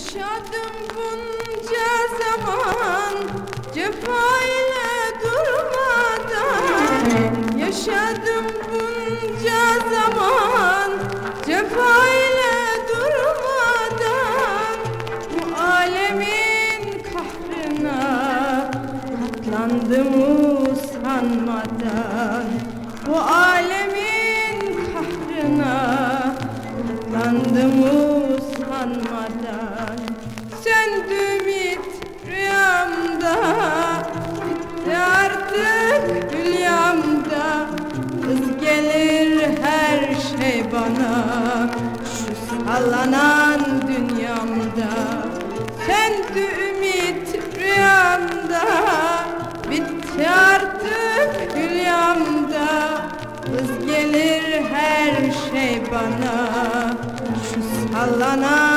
Yaşadım bunca zaman cefa ile durmadan. Yaşadım bunca zaman cefa ile durmadan. Bu alemin kahrına katlandım usanmadan. Bu alemin sallanan dünyamda Söndü ümit rüyamda Bitti artık hülyamda. Kız gelir her şey bana Şu sallanan